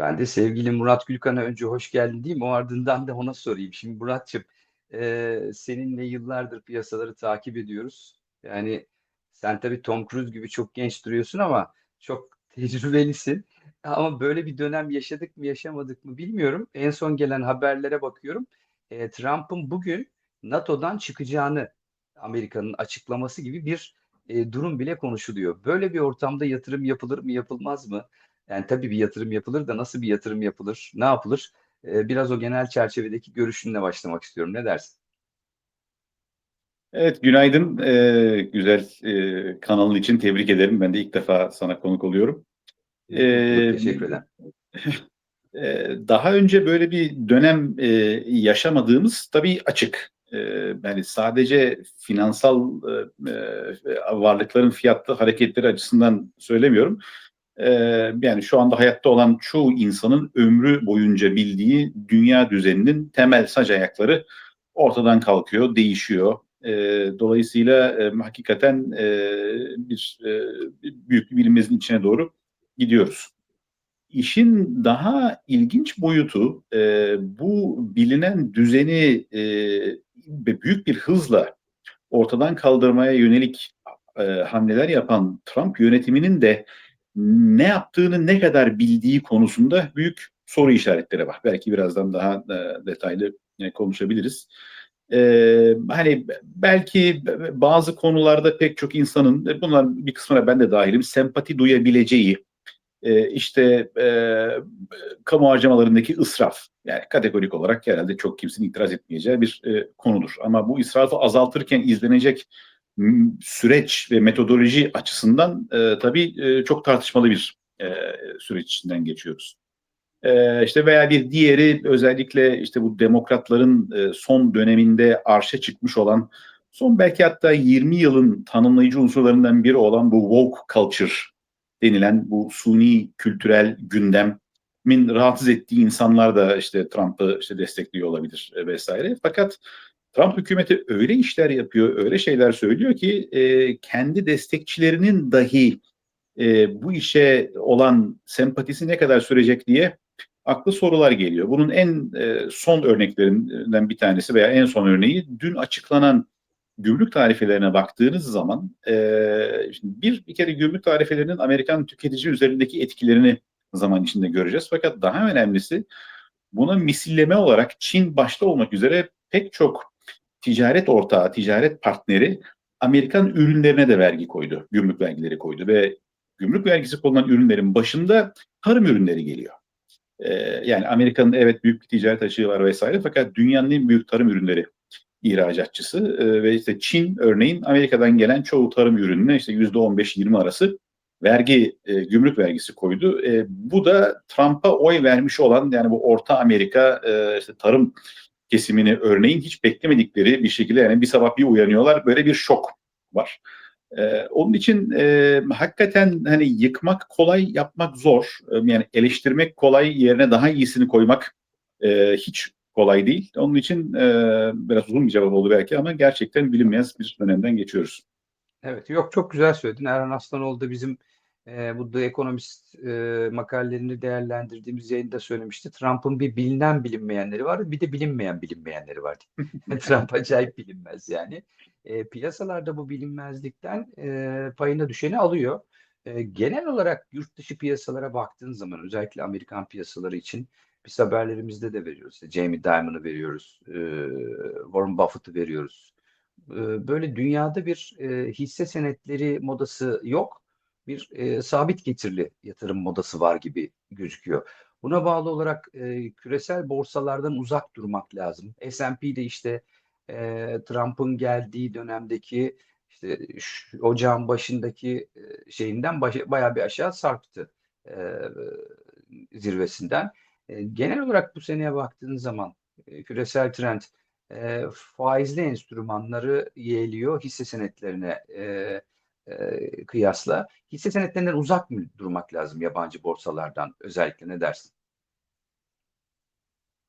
Ben de sevgili Murat Gülkan'a önce hoş geldin diyeyim. O ardından da ona sorayım. Şimdi Muratçım, e, seninle yıllardır piyasaları takip ediyoruz. Yani sen tabii Tom Cruise gibi çok genç duruyorsun ama çok tecrübelisin. Ama böyle bir dönem yaşadık mı yaşamadık mı bilmiyorum. En son gelen haberlere bakıyorum. E, Trump'ın bugün NATO'dan çıkacağını Amerika'nın açıklaması gibi bir e, durum bile konuşuluyor. Böyle bir ortamda yatırım yapılır mı yapılmaz mı? Yani tabii bir yatırım yapılır da nasıl bir yatırım yapılır, ne yapılır? Ee, biraz o genel çerçevedeki görüşünle başlamak istiyorum. Ne dersin? Evet, günaydın. Ee, güzel e, kanalın için tebrik ederim. Ben de ilk defa sana konuk oluyorum. Ee, teşekkür ederim. E, daha önce böyle bir dönem e, yaşamadığımız tabii açık. E, yani sadece finansal e, varlıkların fiyatlı hareketleri açısından söylemiyorum. E, yani şu anda hayatta olan çoğu insanın ömrü boyunca bildiği dünya düzeninin temel sac ayakları ortadan kalkıyor, değişiyor. E, dolayısıyla e, hakikaten e, bir e, büyük bir bilinmezin içine doğru gidiyoruz. İşin daha ilginç boyutu e, bu bilinen düzeni e, büyük bir hızla ortadan kaldırmaya yönelik e, hamleler yapan Trump yönetiminin de ne yaptığını ne kadar bildiği konusunda büyük soru işaretleri var. Belki birazdan daha e, detaylı e, konuşabiliriz. Ee, hani belki bazı konularda pek çok insanın, e, bunlar bir kısmına ben de dahilim, sempati duyabileceği, işte e, kamu harcamalarındaki ısraf, yani kategorik olarak herhalde çok kimsenin itiraz etmeyeceği bir e, konudur. Ama bu israfı azaltırken izlenecek süreç ve metodoloji açısından e, tabii e, çok tartışmalı bir e, süreç içinden geçiyoruz. E, işte veya bir diğeri özellikle işte bu demokratların e, son döneminde arşa çıkmış olan son belki hatta 20 yılın tanımlayıcı unsurlarından biri olan bu woke culture denilen bu suni kültürel gündemin rahatsız ettiği insanlar da işte Trump'ı işte destekliyor olabilir e, vesaire. Fakat Trump hükümeti öyle işler yapıyor, öyle şeyler söylüyor ki e, kendi destekçilerinin dahi e, bu işe olan sempatisi ne kadar sürecek diye aklı sorular geliyor. Bunun en e, son örneklerinden bir tanesi veya en son örneği dün açıklanan gümrük tarifelerine baktığınız zaman e, bir, bir kere gümrük tarifelerinin Amerikan tüketici üzerindeki etkilerini zaman içinde göreceğiz. Fakat daha önemlisi buna misilleme olarak Çin başta olmak üzere pek çok ticaret ortağı, ticaret partneri Amerikan ürünlerine de vergi koydu, gümrük vergileri koydu ve gümrük vergisi konulan ürünlerin başında tarım ürünleri geliyor. Ee, yani Amerika'nın evet büyük bir ticaret açığı var vesaire fakat dünyanın en büyük tarım ürünleri ihracatçısı ee, ve işte Çin örneğin Amerika'dan gelen çoğu tarım ürününe işte yüzde 15-20 arası vergi, e, gümrük vergisi koydu. E, bu da Trump'a oy vermiş olan yani bu Orta Amerika e, işte tarım kesimini örneğin hiç beklemedikleri bir şekilde yani bir sabah bir uyanıyorlar böyle bir şok var. Ee, onun için e, hakikaten hani yıkmak kolay, yapmak zor. Ee, yani eleştirmek kolay, yerine daha iyisini koymak e, hiç kolay değil. Onun için e, biraz uzun bir cevap oldu belki ama gerçekten bilinmez bir dönemden geçiyoruz. Evet, yok çok güzel söyledin. Erhan Aslanoğlu da bizim e, bu The Economist e, makalelerini değerlendirdiğimiz yayında söylemişti. Trump'ın bir bilinen bilinmeyenleri var, bir de bilinmeyen bilinmeyenleri var. Trump acayip bilinmez yani. E, piyasalarda bu bilinmezlikten e, payına düşeni alıyor. E, genel olarak yurt dışı piyasalara baktığın zaman özellikle Amerikan piyasaları için biz haberlerimizde de veriyoruz. İşte Jamie Dimon'u veriyoruz, e, Warren Buffett'ı veriyoruz. E, böyle dünyada bir e, hisse senetleri modası yok. Bir e, sabit getirili yatırım modası var gibi gözüküyor. Buna bağlı olarak e, küresel borsalardan uzak durmak lazım. S&P'de işte e, Trump'ın geldiği dönemdeki işte şu, ocağın başındaki e, şeyinden baş, bayağı bir aşağı sarktı e, zirvesinden. E, genel olarak bu seneye baktığınız zaman e, küresel trend e, faizli enstrümanları yeğliyor hisse senetlerine e, e, kıyasla. Hisse senetlerinden uzak mı durmak lazım yabancı borsalardan özellikle ne dersin?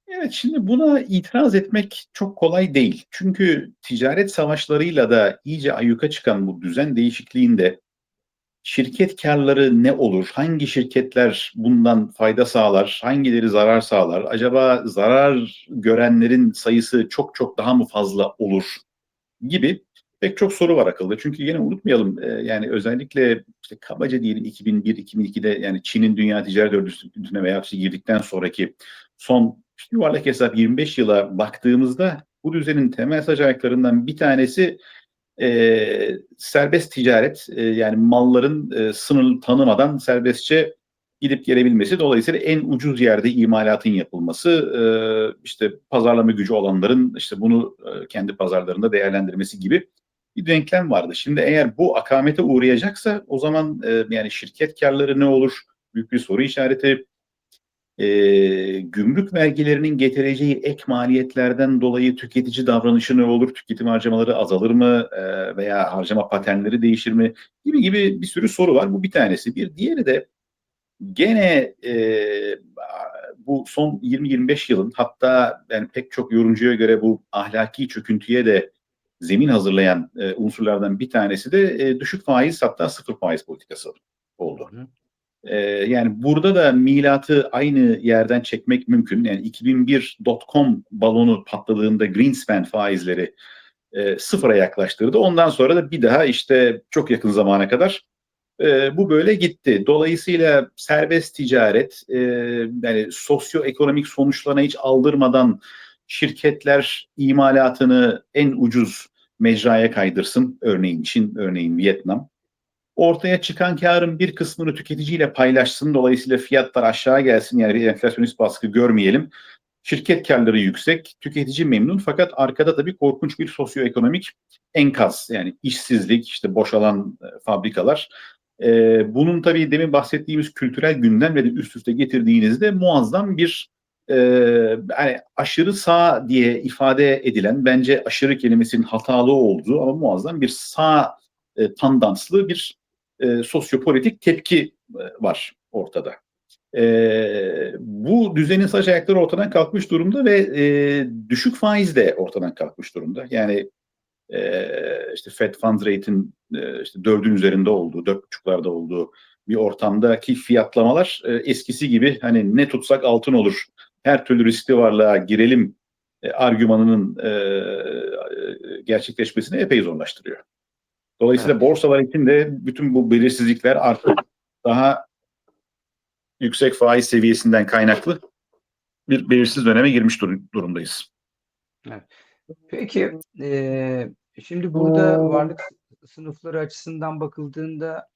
Evet şimdi buna itiraz etmek çok kolay değil. Çünkü ticaret savaşlarıyla da iyice ayyuka çıkan bu düzen değişikliğinde şirket karları ne olur? Hangi şirketler bundan fayda sağlar? Hangileri zarar sağlar? Acaba zarar görenlerin sayısı çok çok daha mı fazla olur? Gibi pek çok soru var akılda. Çünkü yine unutmayalım e, yani özellikle işte kabaca diyelim 2001-2002'de yani Çin'in dünya ticaret örgütüne veya işte girdikten sonraki son işte yuvarlak hesap 25 yıla baktığımızda bu düzenin temel saç bir tanesi e, serbest ticaret e, yani malların e, sınır tanımadan serbestçe gidip gelebilmesi. Dolayısıyla en ucuz yerde imalatın yapılması, e, işte pazarlama gücü olanların işte bunu e, kendi pazarlarında değerlendirmesi gibi bir denklem vardı. Şimdi eğer bu akamete uğrayacaksa o zaman e, yani şirket karları ne olur? Büyük bir soru işareti. E, gümrük vergilerinin getireceği ek maliyetlerden dolayı tüketici davranışı ne olur? Tüketim harcamaları azalır mı? E, veya harcama paternleri değişir mi? Gibi gibi bir sürü soru var. Bu bir tanesi. Bir diğeri de gene e, bu son 20-25 yılın hatta yani pek çok yorumcuya göre bu ahlaki çöküntüye de zemin hazırlayan e, unsurlardan bir tanesi de e, düşük faiz hatta sıfır faiz politikası oldu. Hı. E, yani burada da milatı aynı yerden çekmek mümkün. Yani 2001 dot-com balonu patladığında Greenspan faizleri e, sıfıra yaklaştırdı. Ondan sonra da bir daha işte çok yakın zamana kadar e, bu böyle gitti. Dolayısıyla serbest ticaret e, yani sosyoekonomik sonuçlarına hiç aldırmadan şirketler imalatını en ucuz mecraya kaydırsın. Örneğin Çin, örneğin Vietnam. Ortaya çıkan karın bir kısmını tüketiciyle paylaşsın. Dolayısıyla fiyatlar aşağı gelsin. Yani bir enflasyonist baskı görmeyelim. Şirket karları yüksek, tüketici memnun fakat arkada tabii korkunç bir sosyoekonomik enkaz yani işsizlik, işte boşalan e, fabrikalar. E, bunun tabii demin bahsettiğimiz kültürel gündem ve de üst üste getirdiğinizde muazzam bir e, yani aşırı sağ diye ifade edilen bence aşırı kelimesinin hatalı olduğu ama muazzam bir sağ e, tandanslı bir e, sosyopolitik tepki e, var ortada. E, bu düzenin saç ayakları ortadan kalkmış durumda ve e, düşük faiz de ortadan kalkmış durumda. Yani e, işte Fed Funds Rate'in e, işte dördün üzerinde olduğu, dört buçuklarda olduğu bir ortamdaki fiyatlamalar e, eskisi gibi hani ne tutsak altın olur, her türlü riskli varlığa girelim e, argümanının e, e, gerçekleşmesini epey zorlaştırıyor. Dolayısıyla Evet. borsalar için de bütün bu belirsizlikler artık daha yüksek faiz seviyesinden kaynaklı bir belirsiz döneme girmiş dur- durumdayız. Peki, eee, şimdi burada varlık sınıfları açısından bakıldığında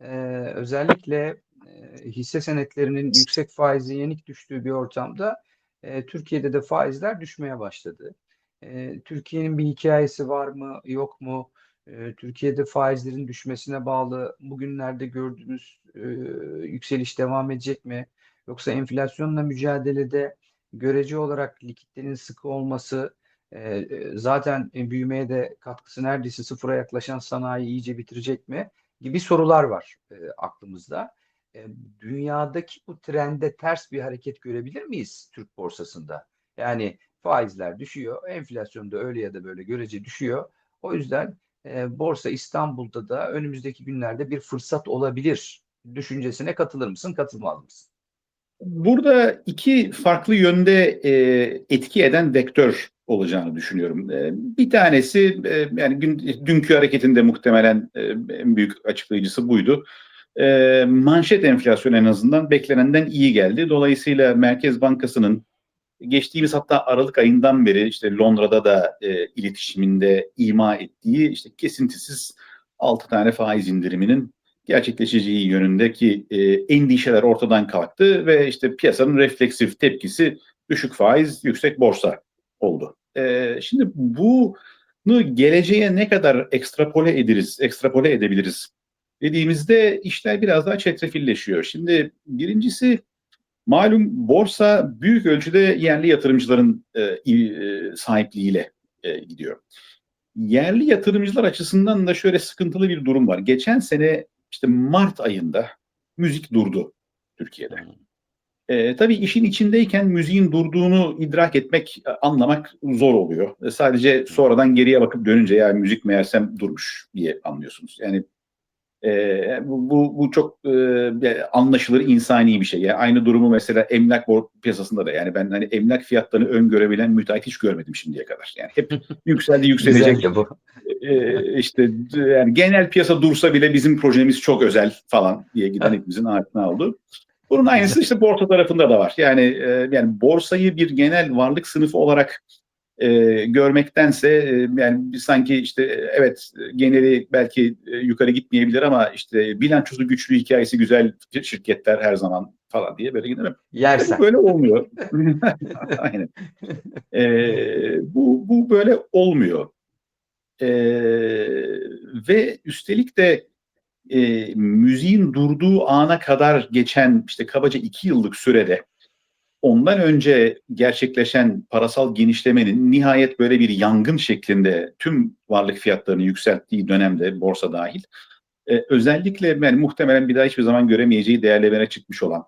eee, özellikle eee, hisse senetlerinin yüksek faize yenik düştüğü bir ortamda eee, Türkiye'de de faizler düşmeye başladı. Eee, Türkiye'nin bir hikayesi var mı, yok mu? Türkiye'de faizlerin düşmesine bağlı bugünlerde gördüğümüz yükseliş devam edecek mi? Yoksa enflasyonla mücadelede görece olarak likiditenin sıkı olması ee, zaten büyümeye de katkısı neredeyse sıfıra yaklaşan sanayi iyice bitirecek mi gibi sorular var e, aklımızda. E, dünyadaki bu trende ters bir hareket görebilir miyiz Türk borsasında? Yani faizler düşüyor, enflasyon da öyle ya da böyle görece düşüyor. O yüzden e, borsa İstanbul'da da önümüzdeki günlerde bir fırsat olabilir düşüncesine katılır mısın, katılmaz mısın? Burada iki farklı yönde e, etki eden vektör olacağını düşünüyorum. E, bir tanesi e, yani dünkü hareketinde muhtemelen e, en büyük açıklayıcısı buydu. E, manşet enflasyon en azından beklenenden iyi geldi. Dolayısıyla Merkez Bankası'nın geçtiğimiz hatta Aralık ayından beri işte Londra'da da e, iletişiminde ima ettiği işte kesintisiz 6 tane faiz indiriminin gerçekleşeceği yönündeki endişeler ortadan kalktı ve işte piyasanın refleksif tepkisi düşük faiz, yüksek borsa oldu. E, şimdi bunu geleceğe ne kadar ekstrapole ederiz, ekstrapole edebiliriz dediğimizde işler biraz daha çetrefilleşiyor. Şimdi birincisi malum borsa büyük ölçüde yerli yatırımcıların e, e, sahipliğiyle e, gidiyor. Yerli yatırımcılar açısından da şöyle sıkıntılı bir durum var. Geçen sene işte Mart ayında müzik durdu Türkiye'de. E, tabii işin içindeyken müziğin durduğunu idrak etmek, e, anlamak zor oluyor. E, sadece sonradan geriye bakıp dönünce ya müzik meğersem durmuş diye anlıyorsunuz. Yani E, bu, bu, bu çok e, anlaşılır insani bir şey. Yani aynı durumu mesela emlak piyasasında da yani ben hani emlak fiyatlarını öngörebilen müteahhit hiç görmedim şimdiye kadar. Yani hep yükseldi yükselecek. Bu. Ee, işte yani genel piyasa dursa bile bizim projemiz çok özel falan diye giden hepimizin aklına oldu. Bunun aynısı işte borsa tarafında da var. Yani e, yani borsayı bir genel varlık sınıfı olarak e, görmektense e, yani sanki işte e, evet geneli belki e, yukarı gitmeyebilir ama işte bilançosu güçlü hikayesi güzel şirketler her zaman falan diye böyle gidelim. Yersen. Böyle olmuyor. Aynen. E, bu, bu böyle olmuyor. E, ve üstelik de e, müziğin durduğu ana kadar geçen işte kabaca iki yıllık sürede ondan önce gerçekleşen parasal genişlemenin nihayet böyle bir yangın şeklinde tüm varlık fiyatlarını yükselttiği dönemde borsa dahil e, özellikle yani muhtemelen bir daha hiçbir zaman göremeyeceği değerlemene çıkmış olan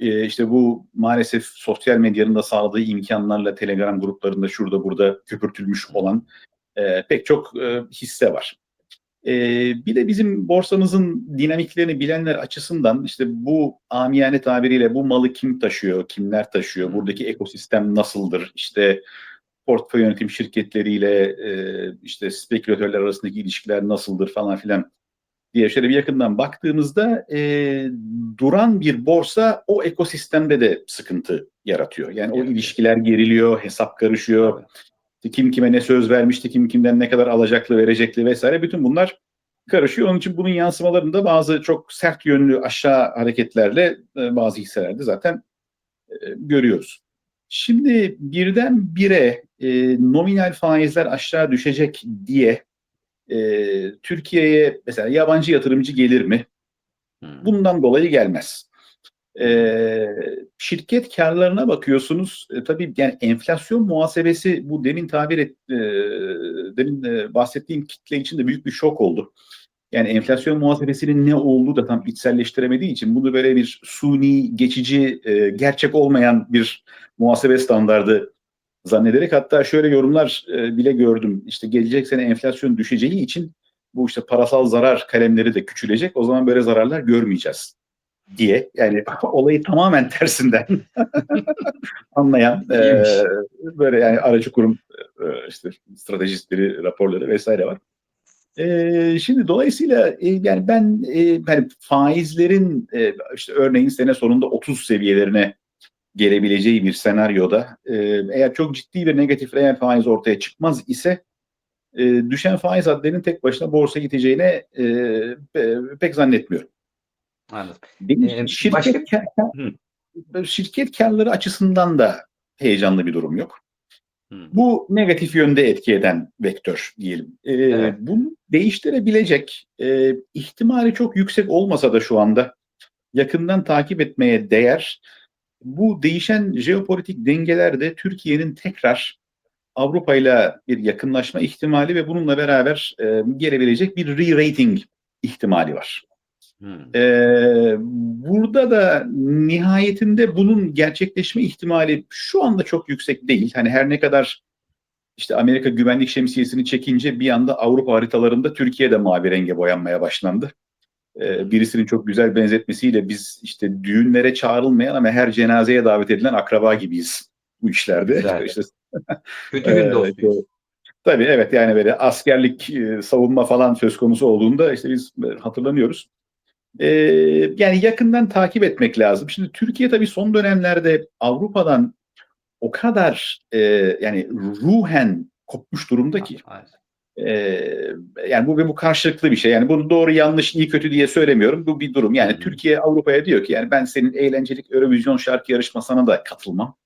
e, işte bu maalesef sosyal medyanın da sağladığı imkanlarla telegram gruplarında şurada burada köpürtülmüş olan e, pek çok e, hisse var. E, bir de bizim borsamızın dinamiklerini bilenler açısından işte bu amiyane tabiriyle bu malı kim taşıyor, kimler taşıyor, buradaki ekosistem nasıldır, işte portföy yönetim şirketleriyle e, işte spekülatörler arasındaki ilişkiler nasıldır falan filan diye şöyle bir yakından baktığımızda e, duran bir borsa o ekosistemde de sıkıntı yaratıyor. Yani o ilişkiler geriliyor, hesap karışıyor. Kim kime ne söz vermişti, kim kimden ne kadar alacaklı, verecekli vesaire bütün bunlar karışıyor. Onun için bunun yansımalarında bazı çok sert yönlü aşağı hareketlerle e, bazı hisselerde zaten e, görüyoruz. Şimdi birden bire e, nominal faizler aşağı düşecek diye e, Türkiye'ye mesela yabancı yatırımcı gelir mi? Hmm. Bundan dolayı gelmez. E, şirket karlarına bakıyorsunuz. E, tabii yani enflasyon muhasebesi bu demin tabir et, e, demin e, bahsettiğim kitle için de büyük bir şok oldu. Yani enflasyon muhasebesinin ne olduğu da tam içselleştiremediği için bunu böyle bir suni, geçici, e, gerçek olmayan bir muhasebe standardı zannederek hatta şöyle yorumlar e, bile gördüm. İşte gelecek sene enflasyon düşeceği için bu işte parasal zarar kalemleri de küçülecek. O zaman böyle zararlar görmeyeceğiz diye. Yani olayı tamamen tersinden anlayan e, böyle yani aracı kurum e, işte stratejistleri, raporları vesaire var. E, şimdi dolayısıyla e, yani ben e, yani faizlerin e, işte örneğin sene sonunda 30 seviyelerine gelebileceği bir senaryoda e, eğer çok ciddi bir negatif reel faiz ortaya çıkmaz ise e, düşen faiz hadlerinin tek başına borsa gideceğine e, e, pek zannetmiyorum. Anladım. Benim Ee, şirket, başka- kar- şirket karları açısından da heyecanlı bir durum yok. Hmm. Bu negatif yönde etki eden vektör diyelim. Ee, Evet. Bunu değiştirebilecek e, ihtimali çok yüksek olmasa da şu anda yakından takip etmeye değer. Bu değişen jeopolitik dengelerde Türkiye'nin tekrar Avrupa ile bir yakınlaşma ihtimali ve bununla beraber e, gelebilecek bir re-rating ihtimali var. Hmm. Ee, burada da nihayetinde bunun gerçekleşme ihtimali şu anda çok yüksek değil. Hani her ne kadar işte Amerika güvenlik şemsiyesini çekince bir anda Avrupa haritalarında Türkiye de mavi renge boyanmaya başlandı. Ee, birisinin çok güzel benzetmesiyle biz işte düğünlere çağrılmayan ama her cenazeye davet edilen akraba gibiyiz bu işlerde. Güzel. İşte Kötü gün ee, dostuyuz. Tabii evet yani böyle askerlik e, savunma falan söz konusu olduğunda işte biz e, hatırlanıyoruz. Ee, yani yakından takip etmek lazım. Şimdi Türkiye tabii son dönemlerde Avrupa'dan o kadar e, yani ruhen kopmuş durumda ki. Ee, yani bu ve bu karşılıklı bir şey. Yani bunu doğru yanlış iyi kötü diye söylemiyorum. Bu bir durum. Yani hı. Türkiye Avrupa'ya diyor ki yani ben senin eğlencelik Eurovision şarkı yarışmasına da katılmam.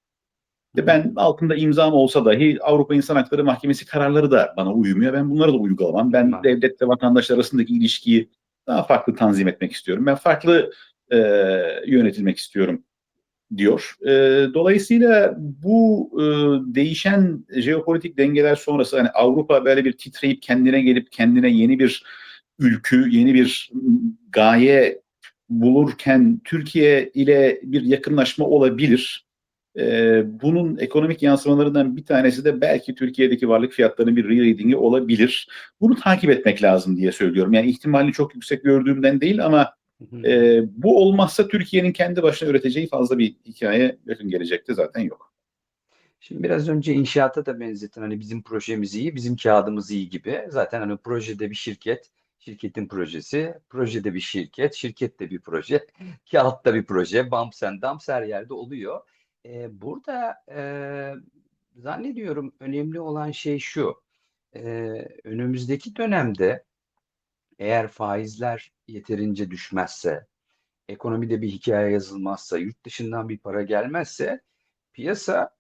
Ve ben altında imzam olsa dahi Avrupa İnsan Hakları Mahkemesi kararları da bana uymuyor. Ben bunları da uygulamam. Ben devletle vatandaş arasındaki ilişkiyi daha farklı tanzim etmek istiyorum. Ben farklı e, yönetilmek istiyorum diyor. E, dolayısıyla bu e, değişen jeopolitik dengeler sonrası hani Avrupa böyle bir titreyip kendine gelip kendine yeni bir ülkü, yeni bir gaye bulurken Türkiye ile bir yakınlaşma olabilir. E, bunun ekonomik yansımalarından bir tanesi de belki Türkiye'deki varlık fiyatlarının bir re-rating'i olabilir. Bunu takip etmek lazım diye söylüyorum. Yani ihtimali çok yüksek gördüğümden değil ama e, bu olmazsa Türkiye'nin kendi başına üreteceği fazla bir hikaye yakın gelecekte zaten yok. Şimdi biraz önce inşaata da benzettin. Hani bizim projemiz iyi, bizim kağıdımız iyi gibi. Zaten hani projede bir şirket, şirketin projesi, projede bir şirket, şirkette bir proje, kağıtta bir proje, bumps and dumps her yerde oluyor. Ee, burada e, zannediyorum önemli olan şey şu. Ee, önümüzdeki dönemde eğer faizler yeterince düşmezse, ekonomide bir hikaye yazılmazsa, yurt dışından bir para gelmezse piyasa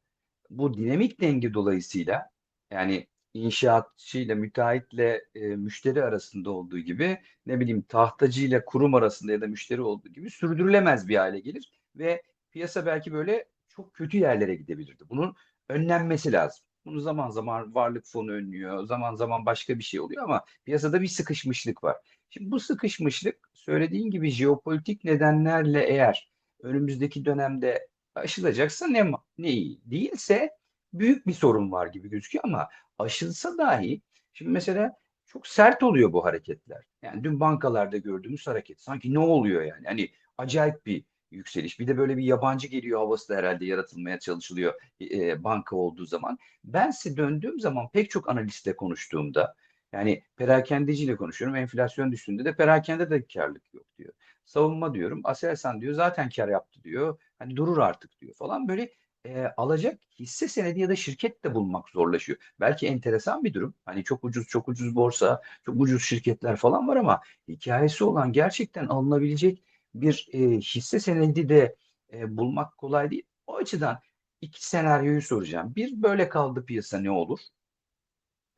bu dinamik denge dolayısıyla yani inşaatçıyla, müteahhitle e, müşteri arasında olduğu gibi ne bileyim tahtacıyla kurum arasında ya da müşteri olduğu gibi sürdürülemez bir hale gelir ve piyasa belki böyle çok kötü yerlere gidebilirdi. Bunun önlenmesi lazım. Bunu zaman zaman varlık fonu önlüyor, zaman zaman başka bir şey oluyor ama piyasada bir sıkışmışlık var. Şimdi bu sıkışmışlık söylediğin gibi jeopolitik nedenlerle eğer önümüzdeki dönemde aşılacaksa ne, ne iyi. Değilse büyük bir sorun var gibi gözüküyor ama aşılsa dahi şimdi mesela çok sert oluyor bu hareketler. Yani dün bankalarda gördüğümüz hareket sanki ne oluyor yani? Hani acayip bir yükseliş. Bir de böyle bir yabancı geliyor havası da herhalde yaratılmaya çalışılıyor e, banka olduğu zaman. Ben size döndüğüm zaman pek çok analistle konuştuğumda yani perakendeciyle konuşuyorum. Enflasyon düştüğünde de perakende de karlık yok diyor. Savunma diyorum. Aselsan diyor zaten kar yaptı diyor. Hani durur artık diyor falan. Böyle e, alacak hisse senedi ya da şirket de bulmak zorlaşıyor. Belki enteresan bir durum. Hani çok ucuz çok ucuz borsa, çok ucuz şirketler falan var ama hikayesi olan gerçekten alınabilecek bir e, hisse senedi de e, bulmak kolay değil. O açıdan iki senaryoyu soracağım. Bir böyle kaldı piyasa ne olur?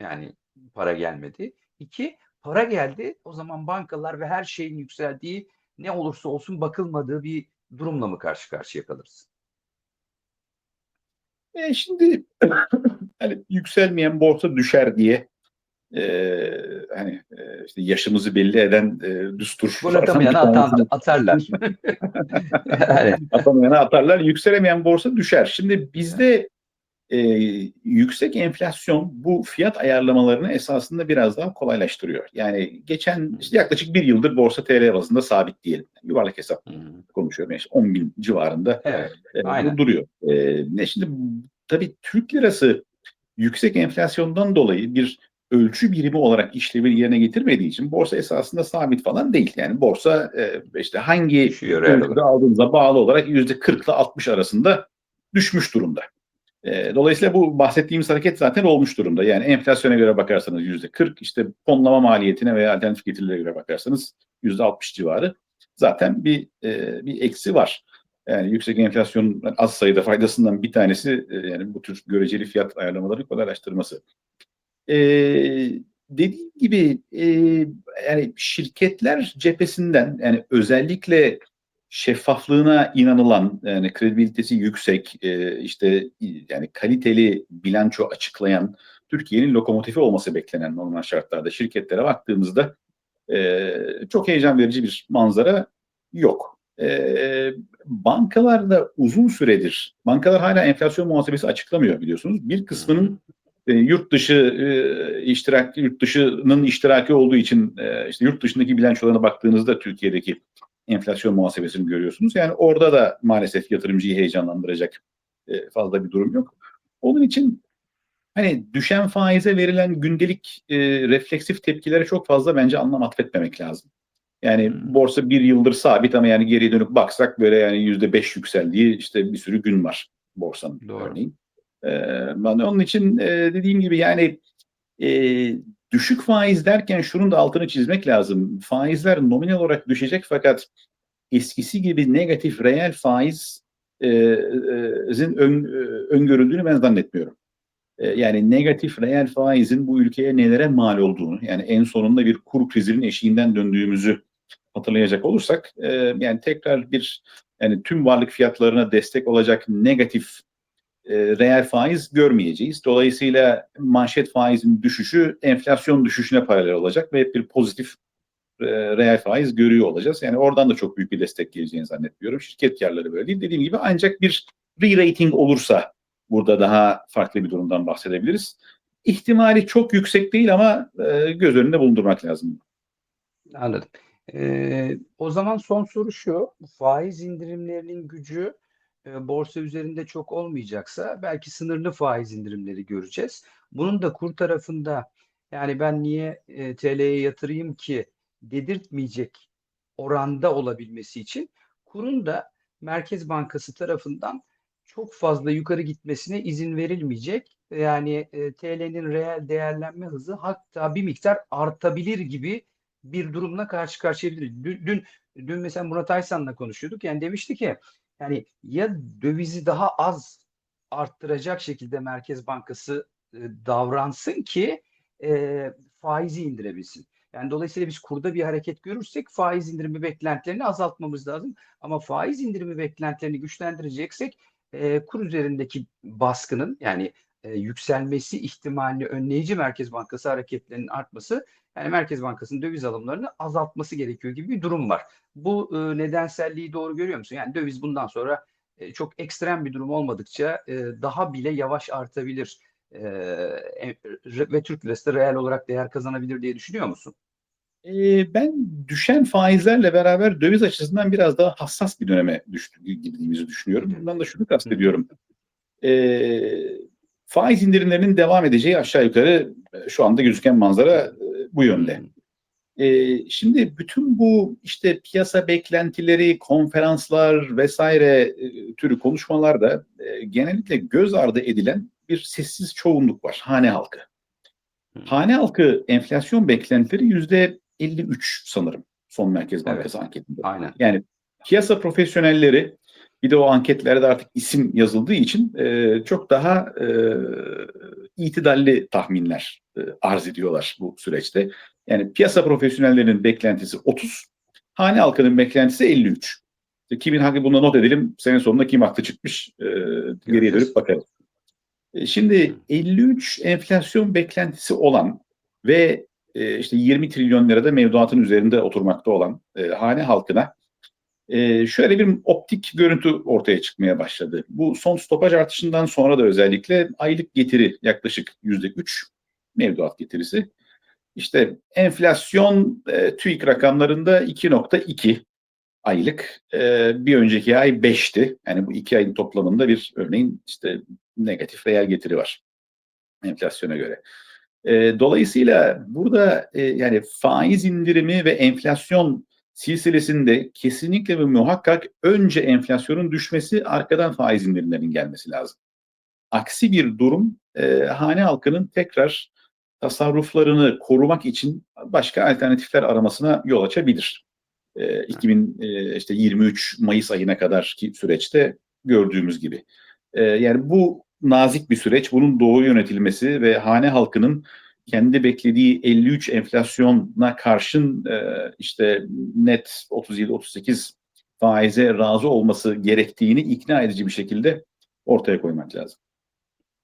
Yani para gelmedi. İki para geldi. O zaman bankalar ve her şeyin yükseldiği ne olursa olsun bakılmadığı bir durumla mı karşı karşıya kalırsın? E şimdi hani yükselmeyen borsa düşer diye e, hani işte yaşımızı belli eden e, düstur. Gol atamayana atarlar. yani. Atamayana atarlar. Yükselemeyen borsa düşer. Şimdi bizde e, yüksek enflasyon bu fiyat ayarlamalarını esasında biraz daha kolaylaştırıyor. Yani geçen işte yaklaşık bir yıldır borsa TL bazında sabit diyelim. Yuvarlak hesap hmm. konuşuyorum. İşte 10 bin civarında evet, e, duruyor. E, ne şimdi tabii Türk lirası yüksek enflasyondan dolayı bir ölçü birimi olarak işlevi yerine getirmediği için borsa esasında sabit falan değil. Yani borsa e, işte hangi ölçüde aldığınıza bağlı olarak yüzde 40 ile 60 arasında düşmüş durumda. E, dolayısıyla bu bahsettiğimiz hareket zaten olmuş durumda. Yani enflasyona göre bakarsanız yüzde 40, işte fonlama maliyetine veya alternatif getirilere göre bakarsanız yüzde 60 civarı zaten bir e, bir eksi var. Yani yüksek enflasyonun az sayıda faydasından bir tanesi e, yani bu tür göreceli fiyat ayarlamaları kolaylaştırması. E, dediğim gibi e, yani şirketler cephesinden yani özellikle şeffaflığına inanılan yani kredibilitesi yüksek e, işte yani kaliteli bilanço açıklayan Türkiye'nin lokomotifi olması beklenen normal şartlarda şirketlere baktığımızda e, çok heyecan verici bir manzara yok. E, bankalar uzun süredir, bankalar hala enflasyon muhasebesi açıklamıyor biliyorsunuz. Bir kısmının e, yurt dışı e, iştirak, yurt dışının iştiraki olduğu için e, işte yurt dışındaki bilançolarına baktığınızda Türkiye'deki enflasyon muhasebesini görüyorsunuz. Yani orada da maalesef yatırımcıyı heyecanlandıracak e, fazla bir durum yok. Onun için hani düşen faize verilen gündelik e, refleksif tepkilere çok fazla bence anlam atfetmemek lazım. Yani hmm. borsa bir yıldır sabit ama yani geriye dönüp baksak böyle yani yüzde beş yükseldiği işte bir sürü gün var borsanın Doğru. örneğin. Ee, onun için e, dediğim gibi yani e, düşük faiz derken şunun da altını çizmek lazım. Faizler nominal olarak düşecek fakat eskisi gibi negatif reel faizin e, ön, öngörüldüğünü ben zannetmiyorum. Yani negatif reel faizin bu ülkeye nelere mal olduğunu yani en sonunda bir kur krizinin eşiğinden döndüğümüzü hatırlayacak olursak yani tekrar bir yani tüm varlık fiyatlarına destek olacak negatif e, reel faiz görmeyeceğiz. Dolayısıyla manşet faizin düşüşü enflasyon düşüşüne paralel olacak ve hep bir pozitif e, reel faiz görüyor olacağız. Yani oradan da çok büyük bir destek geleceğini zannetmiyorum. Şirket karları böyle değil. Dediğim gibi ancak bir re-rating olursa burada daha farklı bir durumdan bahsedebiliriz. İhtimali çok yüksek değil ama e, göz önünde bulundurmak lazım. Anladım. Ee, o zaman son soru şu. Faiz indirimlerinin gücü e, borsa üzerinde çok olmayacaksa belki sınırlı faiz indirimleri göreceğiz. Bunun da kur tarafında yani ben niye e, TL'ye yatırayım ki dedirtmeyecek oranda olabilmesi için kurun da Merkez Bankası tarafından çok fazla yukarı gitmesine izin verilmeyecek. Yani e, TL'nin reel değerlenme hızı hatta bir miktar artabilir gibi bir durumla karşı karşıyayabiliriz. Dün, dün, dün mesela Murat Aysan'la konuşuyorduk. Yani demişti ki yani ya dövizi daha az arttıracak şekilde Merkez Bankası e, davransın ki e, faizi indirebilsin. Yani dolayısıyla biz kurda bir hareket görürsek faiz indirimi beklentilerini azaltmamız lazım. Ama faiz indirimi beklentilerini güçlendireceksek e, kur üzerindeki baskının yani e, yükselmesi ihtimalini önleyici Merkez Bankası hareketlerinin artması yani Merkez Bankası'nın döviz alımlarını azaltması gerekiyor gibi bir durum var. Bu e, nedenselliği doğru görüyor musun? Yani döviz bundan sonra e, çok ekstrem bir durum olmadıkça e, daha bile yavaş artabilir e, e, ve Türk lirası da reel olarak değer kazanabilir diye düşünüyor musun? E, ben düşen faizlerle beraber döviz açısından biraz daha hassas bir döneme düştü, girdiğimizi düşünüyorum. Bundan da şunu kastediyorum. E, faiz indirimlerinin devam edeceği aşağı yukarı e, şu anda gözüken manzara e, bu yönde. E, şimdi bütün bu işte piyasa beklentileri, konferanslar vesaire e, türü konuşmalarda e, genellikle göz ardı edilen bir sessiz çoğunluk var. Hane halkı. Hane halkı enflasyon beklentileri yüzde 53 sanırım son Merkez Bankası anketinde. Aynen. Yani piyasa profesyonelleri bir de o anketlerde artık isim yazıldığı için e, çok daha e, itidalli tahminler e, arz ediyorlar bu süreçte. Yani piyasa profesyonellerinin beklentisi 30, hane halkının beklentisi 53. İşte kimin hakkı buna not edelim, sene sonunda kim haklı çıkmış e, geriye dönüp bakarız. E, Şimdi 53 enflasyon beklentisi olan ve e, işte 20 trilyon lirada mevduatın üzerinde oturmakta olan e, hane halkına e, şöyle bir optik görüntü ortaya çıkmaya başladı. Bu son stopaj artışından sonra da özellikle aylık getiri yaklaşık yüzde üç mevduat getirisi. İşte enflasyon e, TÜİK rakamlarında 2.2 aylık. E, bir önceki ay 5'ti. Yani bu iki ayın toplamında bir örneğin işte negatif reel getiri var enflasyona göre. E, dolayısıyla burada e, yani faiz indirimi ve enflasyon silsilesinde kesinlikle ve muhakkak önce enflasyonun düşmesi arkadan faiz indirimlerinin gelmesi lazım. Aksi bir durum e, hane halkının tekrar tasarruflarını korumak için başka alternatifler aramasına yol açabilir. E, 2023 Mayıs ayına kadar ki süreçte gördüğümüz gibi. E, yani bu nazik bir süreç. Bunun doğru yönetilmesi ve hane halkının kendi beklediği 53 enflasyona karşın e, işte net 37-38 faize razı olması gerektiğini ikna edici bir şekilde ortaya koymak lazım.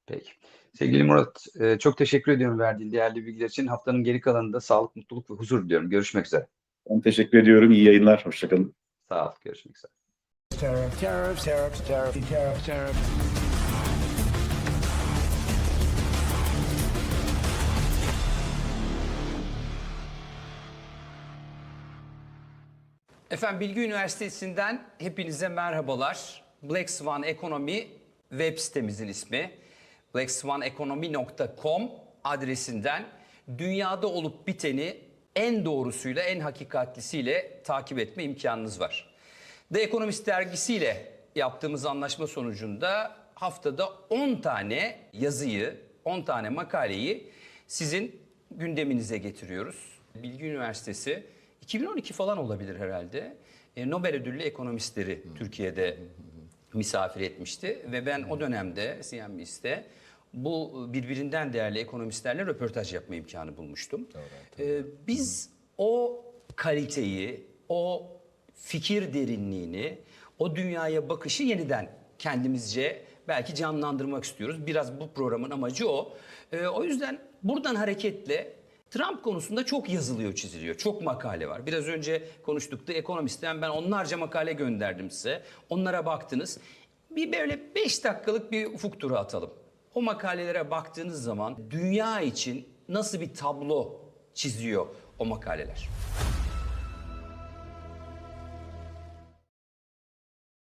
Peki. Sevgili Murat, e, çok teşekkür ediyorum verdiğin değerli bilgiler için. Haftanın geri kalanında sağlık, mutluluk ve huzur diliyorum. Görüşmek üzere. Ben teşekkür ediyorum. İyi yayınlar. Hoşçakalın. Sağ ol. Görüşmek üzere. Tariff, tariff, tariff, tariff, tariff, tariff. Efendim Bilgi Üniversitesi'nden hepinize merhabalar. Black Swan Ekonomi web sitemizin ismi. blackswaneconomy.com adresinden dünyada olup biteni en doğrusuyla, en hakikatlisiyle takip etme imkanınız var. The Economist dergisiyle yaptığımız anlaşma sonucunda haftada 10 tane yazıyı, 10 tane makaleyi sizin gündeminize getiriyoruz. Bilgi Üniversitesi 2012 falan olabilir herhalde. E, Nobel ödüllü ekonomistleri Türkiye'de misafir etmişti ve ben o dönemde CNBC'de bu birbirinden değerli ekonomistlerle röportaj yapma imkanı bulmuştum. E, biz o kaliteyi, o fikir derinliğini, o dünyaya bakışı yeniden kendimizce belki canlandırmak istiyoruz. Biraz bu programın amacı o. E, o yüzden buradan hareketle Trump konusunda çok yazılıyor, çiziliyor. Çok makale var. Biraz önce konuştuk da ekonomistten ben onlarca makale gönderdim size. Onlara baktınız. bir böyle 5 dakikalık bir ufuk turu atalım. O makalelere baktığınız zaman dünya için nasıl bir tablo çiziyor o makaleler?